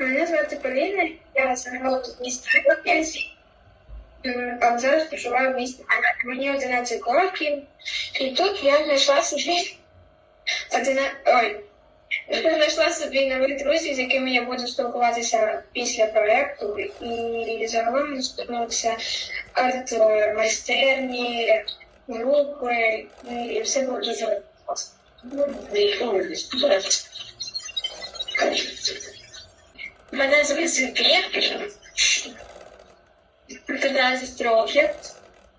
Мене звати Поліна, я заграла тут в місті А зараз проживаю в місті. Мені 11 років, і тут я знайшла собі одина... Ой. Я знайшла собі нових друзів, з якими я буду спілкуватися після проєкту. І загалом ми сподобалися арт-майстерні, групи, і все було дуже класно. Мене звуть Софія. 15 років.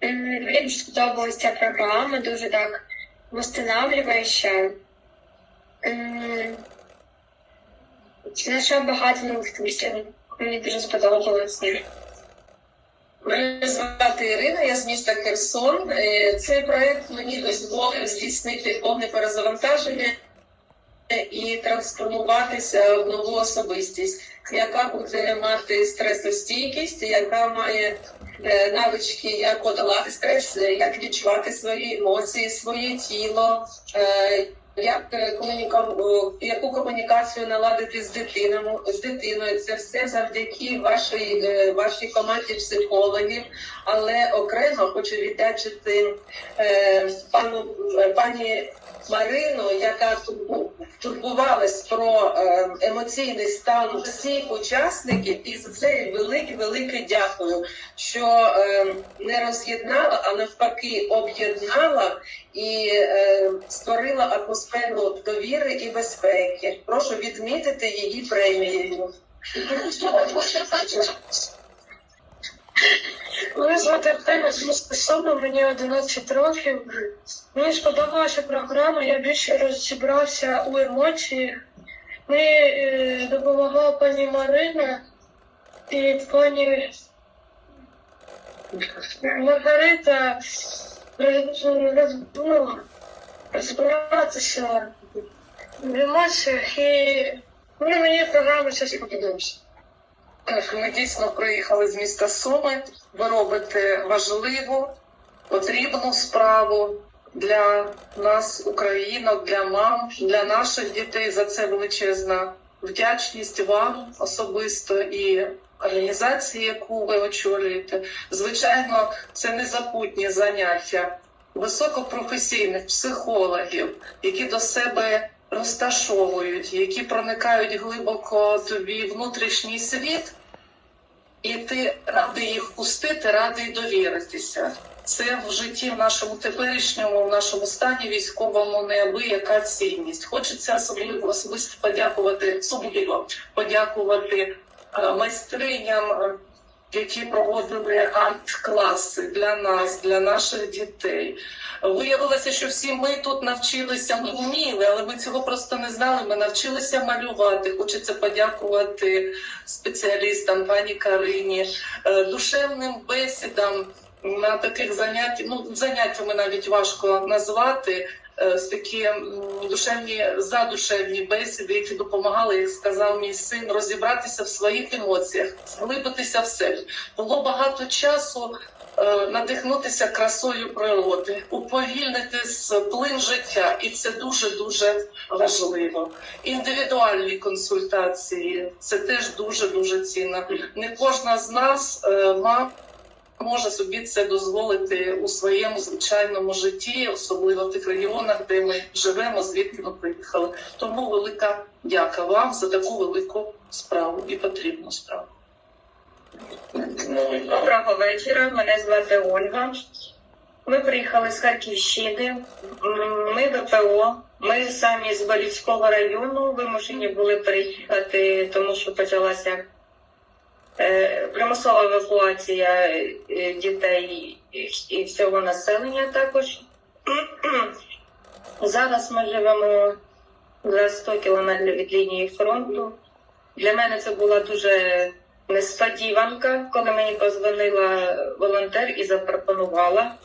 Мені сподобалася ця програма, дуже так восстанавливаюча. М, Знайшла багато нових друзів. Мені дуже сподобалося. Мене звати Ірина, я з міста Херсон. Е, Цей проект мені дозволив здійснити повне перезавантаження і трансформуватися в нову особистість, яка буде мати стресостійкість, яка має е, навички, як подолати стрес, е, як відчувати свої емоції, своє тіло. Як е, яку комунікацію наладити з дитиною з дитиною? Це все завдяки вашій е, вашій команді психологів. Але окремо хочу віддячити е, пану пані Марину, яка турбу- турбувалась про емоційний стан всіх учасників, і за це велике велике дякую, що не роз'єднала, а навпаки об'єднала і створила атмосферу довіри і безпеки. Прошу відмітити її премією. Мене звати з мені 11 років. Мені сподобалася програма, я більше розібрався у емоціях. Мені е, допомогла пані Марина і пані Маргарита роз- ну, розбиратися в емоціях і ну, мені програма ця сподобалася. Так, Ми дійсно приїхали з міста Суми. Ви робите важливу, потрібну справу для нас, українок, для мам, для наших дітей. За це величезна вдячність вам особисто і організації, яку ви очолюєте. Звичайно, це незапутні заняття високопрофесійних психологів, які до себе розташовують, які проникають глибоко твій внутрішній світ, і ти радий їх пустити, радий довіритися. Це в житті в нашому теперішньому, в нашому стані військовому неабияка цінність. Хочеться особливо особисто подякувати, особливо подякувати е, майстриням, які проводили арт-класи для нас, для наших дітей. Виявилося, що всі ми тут навчилися, вміли, але ми цього просто не знали. Ми навчилися малювати. Хочеться подякувати спеціалістам, пані Карині, е, душевним бесідам на таких заняттях. Ну, заняттями навіть важко назвати. Е, з Такі душевні задушевні бесіди, які допомагали, як сказав мій син, розібратися в своїх емоціях, зглибитися в себе. Було багато часу е, надихнутися красою природи, уповільнити плин життя, і це дуже дуже важливо. Індивідуальні консультації це теж дуже дуже цінно. Не кожна з нас е, ма- може собі це дозволити у своєму звичайному житті, особливо в тих регіонах, де ми живемо, звідки ми приїхали. Тому велика дяка вам за таку велику справу і потрібну справу. Доброго вечора. Мене звати Ольга. Ми приїхали з Харківщини. Ми ВПО. Ми самі з Балівського району вимушені були переїхати, тому що почалася примусова евакуація е, дітей і- і всього населення також. Зараз ми живемо за 100 кілометрів від лінії фронту. Для мене це була дуже несподіванка, коли мені позвонила волонтер і запропонувала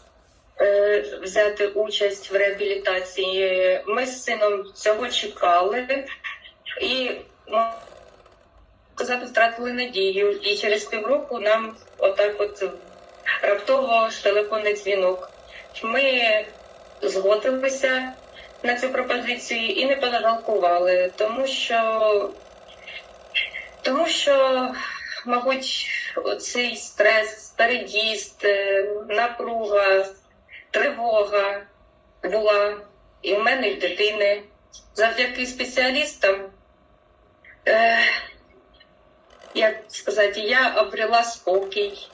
е, взяти участь в реабілітації. Ми з сином цього чекали і ну, сказати, втратили надію. І через півроку нам отак от раптово телефонний дзвінок. Ми згодилися на цю пропозицію і не пожалкували, тому що Тому що, мабуть, оцей стрес, переїзд, е, напруга, тривога була і в мене, і в дитини. Завдяки спеціалістам, е, як сказати, я обрела спокій,